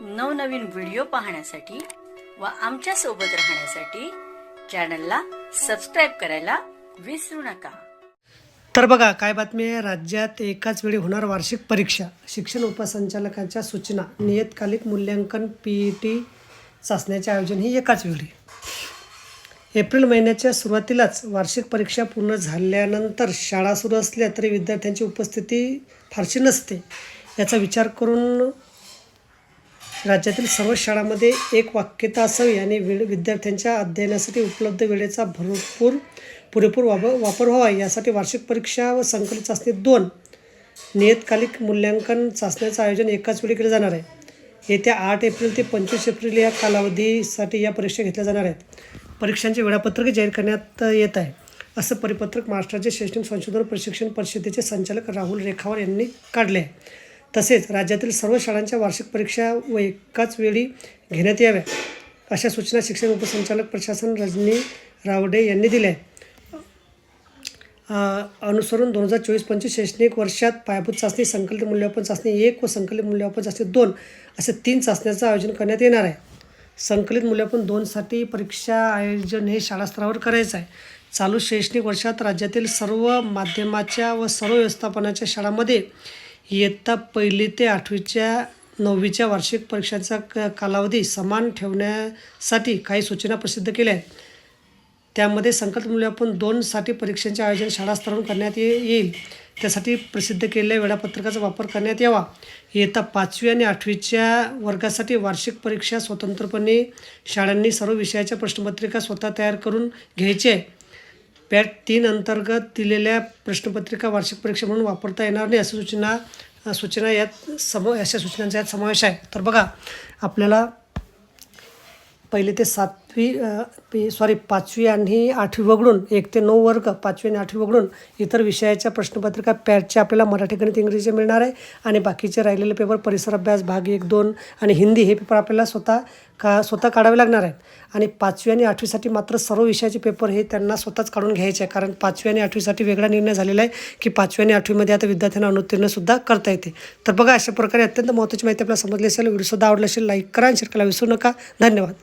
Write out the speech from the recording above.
नवनवीन व्हिडिओ पाहण्यासाठी व आमच्यासोबत राहण्यासाठी चॅनलला सबस्क्राईब करायला विसरू नका. तर बघा काय बातमी आहे? राज्यात एकाच वेळी होणार वार्षिक परीक्षा. शिक्षण उपसंचालकांच्या सूचना नियतकालिक मूल्यांकन पी ई टी चाचण्याचे आयोजन ही एकाच वेळी. एप्रिल महिन्याच्या सुरुवातीलाच वार्षिक परीक्षा पूर्ण झाल्यानंतर शाळा सुरू असल्या तरी विद्यार्थ्यांची उपस्थिती फारशी नसते. याचा विचार करून राज्यातील सर्व शाळांमध्ये एक वाक्यता असावी आणि वेळ विद्यार्थ्यांच्या अध्ययनासाठी उपलब्ध वेळेचा भरपूर पुरेपूर वापर वापर व्हावा. यासाठी वार्षिक परीक्षा व संकलित चाचणी दोन नियतकालिक मूल्यांकन चाचण्याचं आयोजन एकाच वेळी केलं जाणार आहे. येत्या आठ एप्रिल ते पंचवीस एप्रिल या कालावधीसाठी या परीक्षा घेतल्या जाणार आहेत. परीक्षांचे वेळापत्रक जाहीर करण्यात येत आहे. असं परिपत्रक महाराष्ट्राचे शैक्षणिक संशोधन प्रशिक्षण परिषदेचे संचालक राहुल रेखावर यांनी काढले आहे. तसेच राज्यातील सर्व शाळांच्या वार्षिक परीक्षा व एकाच वेळी घेण्यात याव्या अशा सूचना शिक्षण उपसंचालक प्रशासन रजनी रावडे यांनी दिल्या अनुसरून दोन हजार चोवीस पंचवीस शैक्षणिक वर्षात पायाभूत चाचणी संकलित मूल्यमापन चाचणी एक व संकलित मूल्यमापन चाचणी दोन असे तीन चाचण्याचं आयोजन करण्यात येणार आहे. संकलित मूल्यमापन दोनसाठी परीक्षा आयोजन हे शाळा स्तरावर करायचं आहे. चालू शैक्षणिक वर्षात राज्यातील सर्व माध्यमाच्या व सर्व व्यवस्थापनाच्या शाळांमध्ये इयत्ता पहिली ते आठवीच्या नववीच्या वार्षिक परीक्षांचा क कालावधी समान ठेवण्यासाठी काही सूचना प्रसिद्ध केल्या आहेत. त्यामध्ये संकल्प मूल्यमापन दोनसाठी परीक्षांचे आयोजन शाळास्तरावरून करण्यात येईल. त्यासाठी प्रसिद्ध केलेल्या वेळापत्रकाचा वापर करण्यात यावा. इयत्ता पाचवी आणि आठवीच्या वर्गासाठी वार्षिक परीक्षा स्वतंत्रपणे शाळांनी सर्व विषयाच्या प्रश्नपत्रिका स्वतः तयार करून घ्यायची आहे. पॅट तीन अंतर्गत दिलेल्या प्रश्नपत्रिका वार्षिक परीक्षा म्हणून वापरता येणार नाही अशा सूचना सूचना यात सम अशा सूचनांचा यात समावेश आहे. तर बघा आपल्याला पहिले ते सात पी पी सॉरी पाचवी आणि आठवी वगळून एक ते नऊ वर्ग पाचवी आणि आठवी वगळून इतर विषयाच्या प्रश्नपत्रिका पॅटच्या आपल्याला मराठी गणित इंग्रजी मिळणार आहे आणि बाकीचे राहिलेले पेपर परिसर अभ्यास भाग एक दोन आणि हिंदी हे पेपर आपल्याला स्वतः का स्वतः काढावे लागणार आहेत. आणि पाचवी आणि आठवीसाठी मात्र सर्व विषयाचे पेपर हे त्यांना स्वतःच काढून घ्यायचे आहे कारण पाचवी आणि आठवीसाठी वेगळा निर्णय झालेला आहे की पाचवी आणि आठवीमध्ये आता विद्यार्थ्यांना अनुत्तीर्णसुद्धा करता येते. तर बघा अशा प्रकारे अत्यंत महत्त्वाची माहिती आपल्याला समजली असेल. व्हिडिओसुद्धा आवडला असेल लाईक करा आणि शेअर करायला विसरू नका. धन्यवाद.